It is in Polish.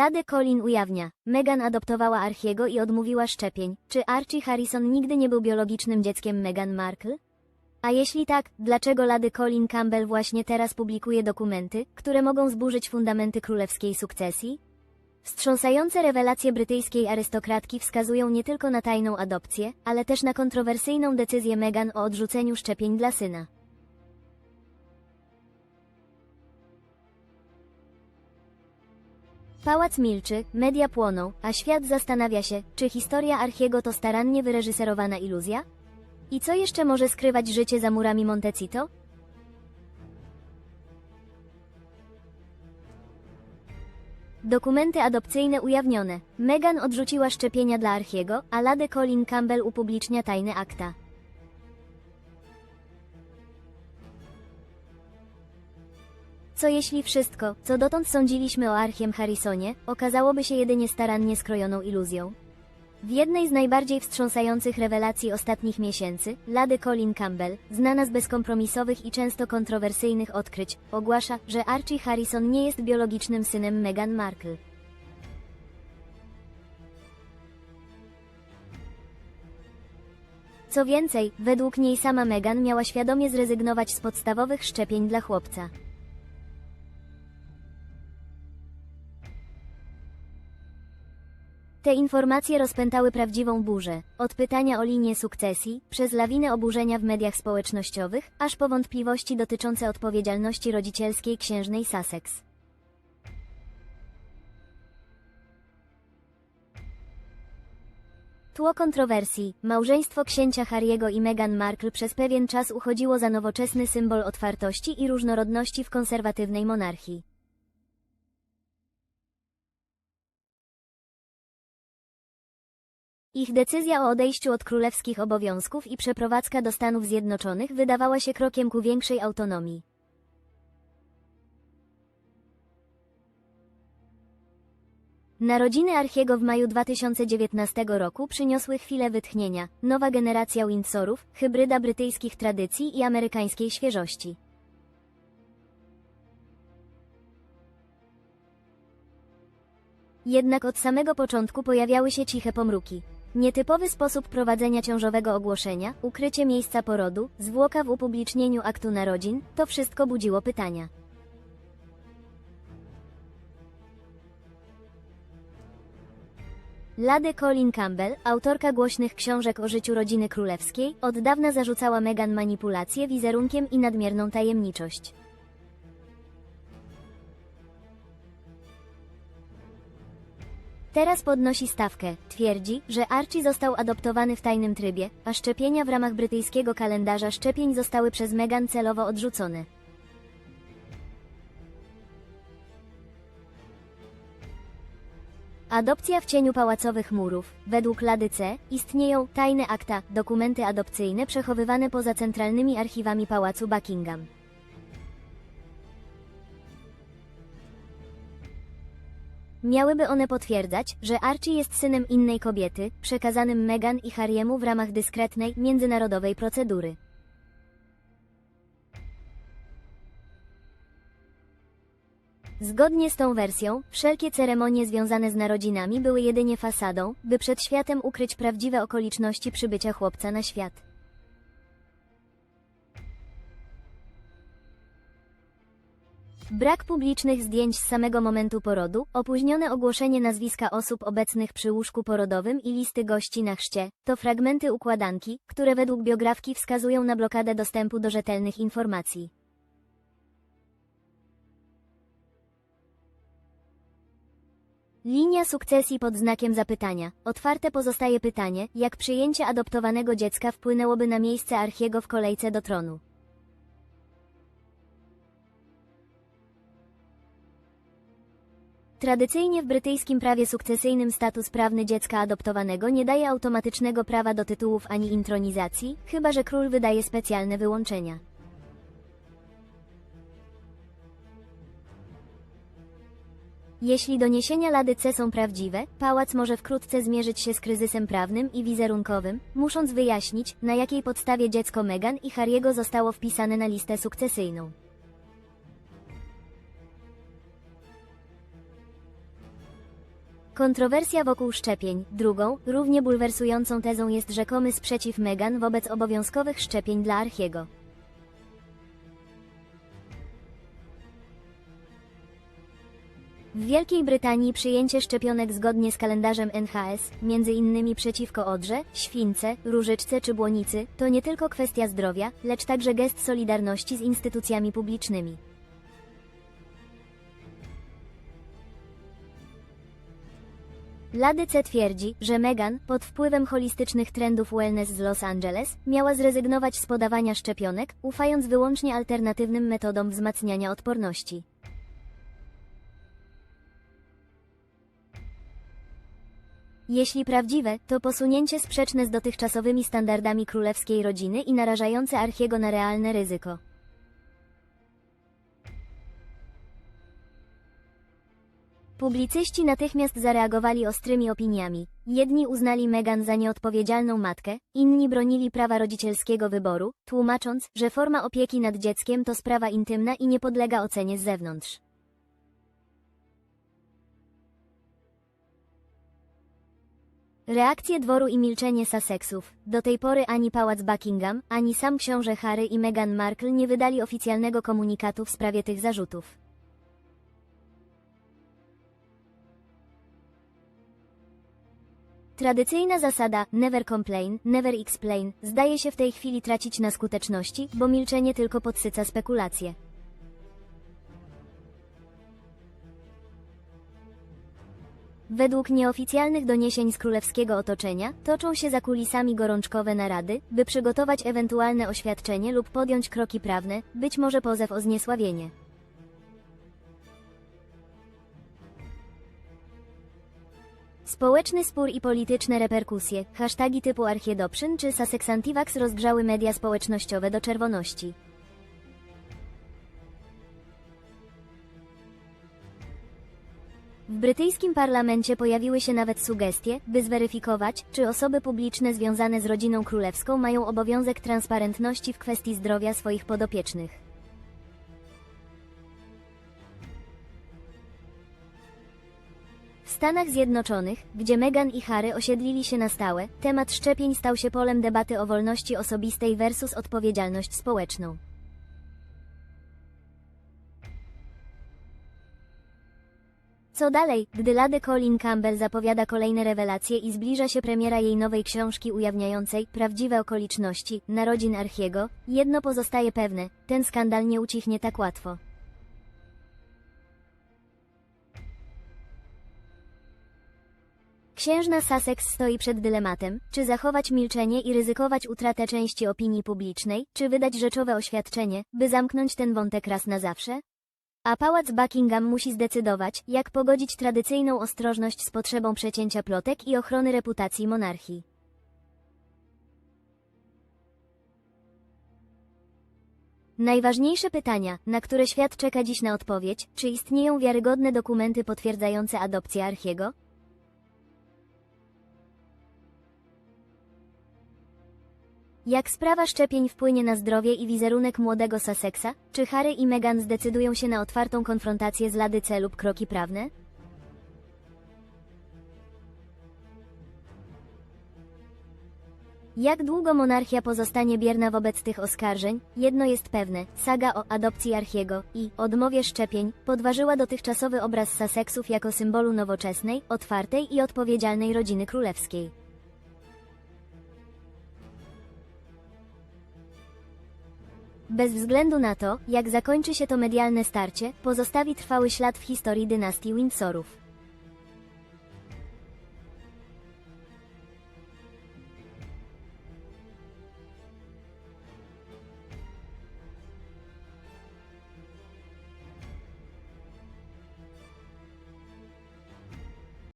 Lady Colin ujawnia, Meghan adoptowała Archiego i odmówiła szczepień. Czy Archie Harrison nigdy nie był biologicznym dzieckiem Meghan Markle? A jeśli tak, dlaczego Lady Colin Campbell właśnie teraz publikuje dokumenty, które mogą zburzyć fundamenty królewskiej sukcesji? Wstrząsające rewelacje brytyjskiej arystokratki wskazują nie tylko na tajną adopcję, ale też na kontrowersyjną decyzję Meghan o odrzuceniu szczepień dla syna. Pałac milczy, media płoną, a świat zastanawia się, czy historia Archiego to starannie wyreżyserowana iluzja? I co jeszcze może skrywać życie za murami Montecito? Dokumenty adopcyjne ujawnione. Meghan odrzuciła szczepienia dla Archiego, a Lady Colin Campbell upublicznia tajne akta. Co jeśli wszystko, co dotąd sądziliśmy o Archiem Harrisonie, okazałoby się jedynie starannie skrojoną iluzją? W jednej z najbardziej wstrząsających rewelacji ostatnich miesięcy, Lady Colin Campbell, znana z bezkompromisowych i często kontrowersyjnych odkryć, ogłasza, że Archie Harrison nie jest biologicznym synem Meghan Markle. Co więcej, według niej sama Meghan miała świadomie zrezygnować z podstawowych szczepień dla chłopca. Te informacje rozpętały prawdziwą burzę, od pytania o linię sukcesji, przez lawinę oburzenia w mediach społecznościowych, aż po wątpliwości dotyczące odpowiedzialności rodzicielskiej księżnej Sussex. Tło kontrowersji, małżeństwo księcia Harry'ego i Meghan Markle przez pewien czas uchodziło za nowoczesny symbol otwartości i różnorodności w konserwatywnej monarchii. Ich decyzja o odejściu od królewskich obowiązków i przeprowadzka do Stanów Zjednoczonych wydawała się krokiem ku większej autonomii. Narodziny Archiego w maju 2019 roku przyniosły chwilę wytchnienia, nowa generacja Windsorów, hybryda brytyjskich tradycji i amerykańskiej świeżości. Jednak od samego początku pojawiały się ciche pomruki. Nietypowy sposób prowadzenia ciążowego ogłoszenia, ukrycie miejsca porodu, zwłoka w upublicznieniu aktu narodzin, to wszystko budziło pytania. Lady Colin Campbell, autorka głośnych książek o życiu rodziny królewskiej, od dawna zarzucała Meghan manipulację wizerunkiem i nadmierną tajemniczość. Teraz podnosi stawkę. Twierdzi, że Archie został adoptowany w tajnym trybie, a szczepienia w ramach brytyjskiego kalendarza szczepień zostały przez Meghan celowo odrzucone. Adopcja w cieniu pałacowych murów. Według Lady C. istnieją tajne akta, dokumenty adopcyjne przechowywane poza centralnymi archiwami pałacu Buckingham. Miałyby one potwierdzać, że Archie jest synem innej kobiety, przekazanym Meghan i Harry'emu w ramach dyskretnej, międzynarodowej procedury. Zgodnie z tą wersją, wszelkie ceremonie związane z narodzinami były jedynie fasadą, by przed światem ukryć prawdziwe okoliczności przybycia chłopca na świat. Brak publicznych zdjęć z samego momentu porodu, opóźnione ogłoszenie nazwiska osób obecnych przy łóżku porodowym i listy gości na chrzcie, to fragmenty układanki, które według biografki wskazują na blokadę dostępu do rzetelnych informacji. Linia sukcesji pod znakiem zapytania. Otwarte pozostaje pytanie, jak przyjęcie adoptowanego dziecka wpłynęłoby na miejsce Archiego w kolejce do tronu. Tradycyjnie w brytyjskim prawie sukcesyjnym status prawny dziecka adoptowanego nie daje automatycznego prawa do tytułów ani intronizacji, chyba że król wydaje specjalne wyłączenia. Jeśli doniesienia Lady C są prawdziwe, pałac może wkrótce zmierzyć się z kryzysem prawnym i wizerunkowym, musząc wyjaśnić, na jakiej podstawie dziecko Meghan i Harry'ego zostało wpisane na listę sukcesyjną. Kontrowersja wokół szczepień. Drugą, równie bulwersującą tezą jest rzekomy sprzeciw Meghan wobec obowiązkowych szczepień dla Archiego. W Wielkiej Brytanii przyjęcie szczepionek zgodnie z kalendarzem NHS, między innymi przeciwko odrze, śwince, różyczce czy błonicy, to nie tylko kwestia zdrowia, lecz także gest solidarności z instytucjami publicznymi. Lady C twierdzi, że Meghan, pod wpływem holistycznych trendów wellness z Los Angeles, miała zrezygnować z podawania szczepionek, ufając wyłącznie alternatywnym metodom wzmacniania odporności. Jeśli prawdziwe, to posunięcie sprzeczne z dotychczasowymi standardami królewskiej rodziny i narażające Archiego na realne ryzyko. Publicyści natychmiast zareagowali ostrymi opiniami. Jedni uznali Meghan za nieodpowiedzialną matkę, inni bronili prawa rodzicielskiego wyboru, tłumacząc, że forma opieki nad dzieckiem to sprawa intymna i nie podlega ocenie z zewnątrz. Reakcje dworu i milczenie Sussexów. Do tej pory ani pałac Buckingham, ani sam książę Harry i Meghan Markle nie wydali oficjalnego komunikatu w sprawie tych zarzutów. Tradycyjna zasada never complain, never explain zdaje się w tej chwili tracić na skuteczności, bo milczenie tylko podsyca spekulacje. Według nieoficjalnych doniesień z królewskiego otoczenia, toczą się za kulisami gorączkowe narady, by przygotować ewentualne oświadczenie lub podjąć kroki prawne, być może pozew o zniesławienie. Społeczny spór i polityczne reperkusje, hasztagi typu archiedopszyn czy Sussex rozgrzały media społecznościowe do czerwoności. W brytyjskim parlamencie pojawiły się nawet sugestie, by zweryfikować, czy osoby publiczne związane z rodziną królewską mają obowiązek transparentności w kwestii zdrowia swoich podopiecznych. Stanach Zjednoczonych, gdzie Meghan i Harry osiedlili się na stałe, temat szczepień stał się polem debaty o wolności osobistej versus odpowiedzialność społeczną. Co dalej, gdy Lady Colin Campbell zapowiada kolejne rewelacje i zbliża się premiera jej nowej książki ujawniającej prawdziwe okoliczności narodzin Archiego, jedno pozostaje pewne, ten skandal nie ucichnie tak łatwo. Księżna Sussex stoi przed dylematem, czy zachować milczenie i ryzykować utratę części opinii publicznej, czy wydać rzeczowe oświadczenie, by zamknąć ten wątek raz na zawsze? A pałac Buckingham musi zdecydować, jak pogodzić tradycyjną ostrożność z potrzebą przecięcia plotek i ochrony reputacji monarchii. Najważniejsze pytania, na które świat czeka dziś na odpowiedź, czy istnieją wiarygodne dokumenty potwierdzające adopcję Archiego? Jak sprawa szczepień wpłynie na zdrowie i wizerunek młodego Sussexa? Czy Harry i Meghan zdecydują się na otwartą konfrontację z Lady C lub kroki prawne? Jak długo monarchia pozostanie bierna wobec tych oskarżeń? Jedno jest pewne, saga o adopcji Archiego i odmowie szczepień podważyła dotychczasowy obraz Sussexów jako symbolu nowoczesnej, otwartej i odpowiedzialnej rodziny królewskiej. Bez względu na to, jak zakończy się to medialne starcie, pozostawi trwały ślad w historii dynastii Windsorów.